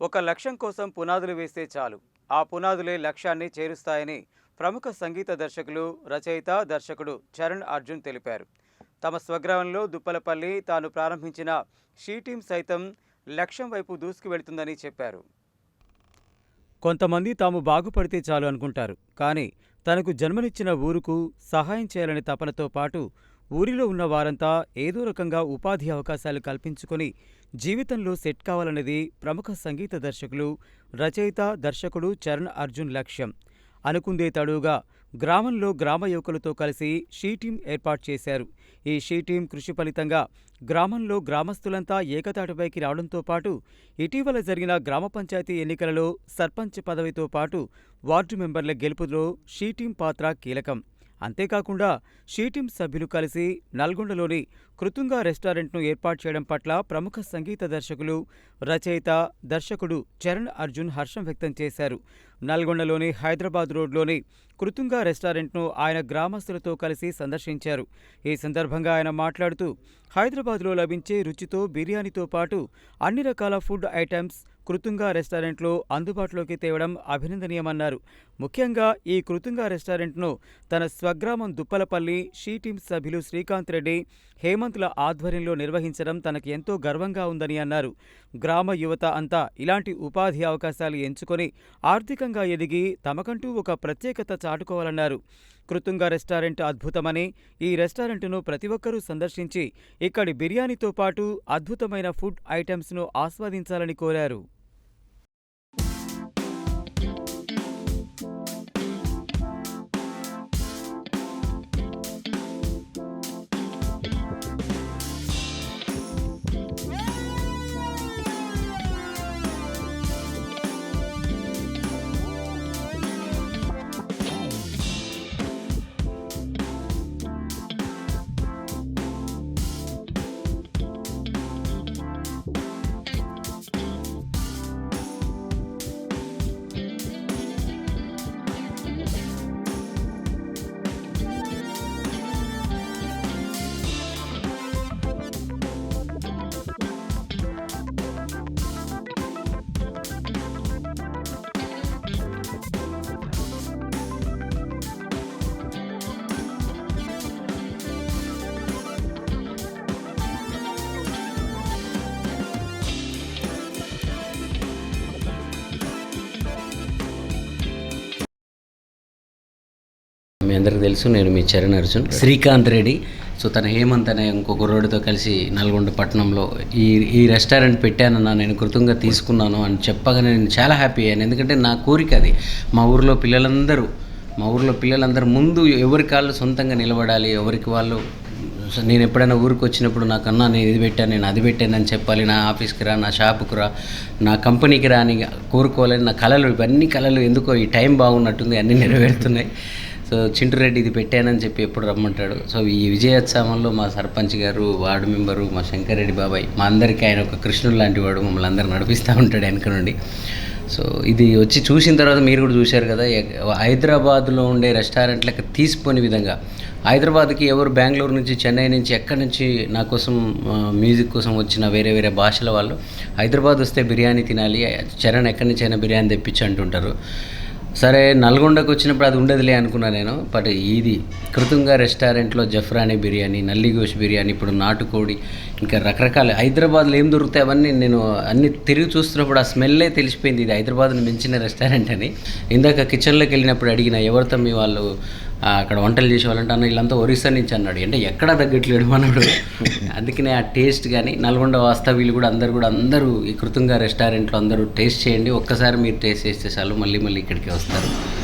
ఒక లక్ష్యం కోసం పునాదులు వేస్తే చాలు. ఆ పునాదులే లక్ష్యాన్ని చేరుస్తాయని ప్రముఖ సంగీత దర్శకులు రచయిత దర్శకుడు చరణ్ అర్జున్ తెలిపారు. తమ స్వగ్రామంలో దుప్పలపల్లి తాను ప్రారంభించిన షీ టీం సైతం లక్ష్యం వైపు దూసుకు వెళ్తుందని చెప్పారు. కొంతమంది తాము బాగుపడితే చాలు అనుకుంటారు కానీ తనకు జన్మనిచ్చిన ఊరుకు సహాయం చేయాలనే తపనతో పాటు ఊరిలో ఉన్న వారంతా ఏదో రకంగా ఉపాధి అవకాశాలు కల్పించుకొని జీవితంలో సెట్ కావాలన్నది ప్రముఖ సంగీత దర్శకులు రచయిత దర్శకుడు చరణ్ అర్జున్ లక్ష్యం. అనుకుందే తడువుగా గ్రామంలో గ్రామ యువకులతో కలిసి షీ టీం ఏర్పాటు చేశారు. ఈ షీ టీం కృషి ఫలితంగా గ్రామంలో గ్రామస్తులంతా ఏకతాటిపైకి రావడంతో పాటు ఇటీవల జరిగిన గ్రామ పంచాయతీ ఎన్నికలలో సర్పంచ్ పదవితో పాటు వార్డు మెంబర్ల గెలుపులో షీ టీం పాత్ర కీలకం. అంతేకాకుండా షీటీం సభ్యులు కలిసి నల్గొండలోని కృతుంగ రెస్టారెంట్ను ఏర్పాటు చేయడం పట్ల ప్రముఖ సంగీత దర్శకులు రచయిత దర్శకుడు చరణ్ అర్జున్ హర్షం వ్యక్తం చేశారు. నల్గొండలోని హైదరాబాద్ రోడ్లోని కృతుంగ రెస్టారెంట్ను ఆయన గ్రామస్తులతో కలిసి సందర్శించారు. ఈ సందర్భంగా ఆయన మాట్లాడుతూ హైదరాబాద్లో లభించే రుచితో బిర్యానీతో పాటు అన్ని రకాల ఫుడ్ ఐటమ్స్ కృతుంగా రెస్టారెంట్లో అందుబాటులోకి తేవడం అభినందనీయమన్నారు. ముఖ్యంగా ఈ కృతుంగ రెస్టారెంట్ను తన స్వగ్రామం దుప్పలపల్లి షీ టీమ్ సభ్యులు శ్రీకాంత్ రెడ్డి హేమంత్ల ఆధ్వర్యంలో నిర్వహించడం తనకు ఎంతో గర్వంగా ఉందని అన్నారు. గ్రామ యువత అంతా ఇలాంటి ఉపాధి అవకాశాలు ఎంచుకొని ఆర్థికంగా ఎదిగి తమకంటూ ఒక ప్రత్యేకత చాటుకోవాలన్నారు. కృతుంగ రెస్టారెంట్ అద్భుతమని ఈ రెస్టారెంట్ను ప్రతి ఒక్కరూ సందర్శించి ఇక్కడి బిర్యానీతో పాటు అద్భుతమైన ఫుడ్ ఐటమ్స్ను ఆస్వాదించాలని కోరారు. మీ అందరికీ తెలుసు నేను మీ చరణ్ అర్జున్. శ్రీకాంత్ రెడ్డి. సో తన హేమంత్ అనే ఇంకో కుర్రోడితో కలిసి నల్గొండ పట్టణంలో ఈ ఈ రెస్టారెంట్ పెట్టానన్నా నేను కృతంగా తీసుకున్నాను అని చెప్పగానే నేను చాలా హ్యాపీ అయ్యాను. ఎందుకంటే నా కోరిక అది. మా ఊరిలో పిల్లలందరూ మా ఊరిలో పిల్లలందరూ ముందు ఎవరి కాళ్ళు సొంతంగా నిలబడాలి ఎవరికి వాళ్ళు నేను ఎప్పుడైనా ఊరికి వచ్చినప్పుడు నాకన్నా నేను ఇది పెట్టాను నేను అది పెట్టాను అని చెప్పాలి నా ఆఫీస్కి రా నా షాపుకి రా నా కంపెనీకి రా అని కోరుకోవాలని నా కళలు ఇవన్నీ కళలు ఎందుకో ఈ టైం బాగున్నట్టుంది అన్నీ నెరవేరుతున్నాయి. సో చింటురెడ్డి ఇది పెట్టానని చెప్పి ఎప్పుడు రమ్మంటాడు. సో ఈ విజయోత్సవంలో మా సర్పంచ్ గారు వార్డు మెంబరు మా శంకర్రెడ్డి బాబాయ్ మా అందరికీ ఆయన ఒక కృష్ణుడు లాంటి వాడు మమ్మల్ని అందరూ నడిపిస్తూ ఉంటాడు వెనక నుండి. సో ఇది వచ్చి చూసిన తర్వాత మీరు కూడా చూశారు కదా హైదరాబాద్లో ఉండే రెస్టారెంట్లకు తీసిపోని విధంగా. హైదరాబాద్కి ఎవరు బెంగళూరు నుంచి చెన్నై నుంచి ఎక్కడి నుంచి నా కోసం మ్యూజిక్ కోసం వచ్చిన వేరే వేరే భాషల వాళ్ళు హైదరాబాద్ వస్తే బిర్యానీ తినాలి చరణ్ ఎక్కడి నుంచి అయినా బిర్యానీ తెప్పించి అంటుంటారు. సరే నల్గొండకు వచ్చినప్పుడు అది ఉండదులే అనుకున్నా నేను. బట్ ఇది కృతంగా రెస్టారెంట్లో జఫ్రానీ బిర్యానీ నల్లిగోష్ బిర్యానీ ఇప్పుడు నాటుకోడి ఇంకా రకరకాల హైదరాబాద్లో ఏం దొరుకుతాయి అవన్నీ నేను అన్ని తిరిగి చూస్తున్నప్పుడు ఆ స్మెల్లే తెలిసిపోయింది. ఇది హైదరాబాద్ని మించిన రెస్టారెంట్ అని. ఇందాక కిచెన్లోకి వెళ్ళినప్పుడు అడిగిన ఎవరితో మీ వాళ్ళు అక్కడ వంటలు చేసేవాళ్ళంటే అన్న వీళ్ళంతా ఒరిస్సా నుంచి అన్నాడు. అంటే ఎక్కడ తగ్గట్లేడు మనడు. అందుకనే ఆ టేస్ట్ కానీ నల్గొండ వాస్తవ్యులు కూడా అందరు కూడా అందరూ ఈ కృతంగా రెస్టారెంట్లో అందరూ టేస్ట్ చేయండి. ఒక్కసారి మీరు టేస్ట్ చేస్తే చాలు మళ్ళీ మళ్ళీ ఇక్కడికి వస్తారు.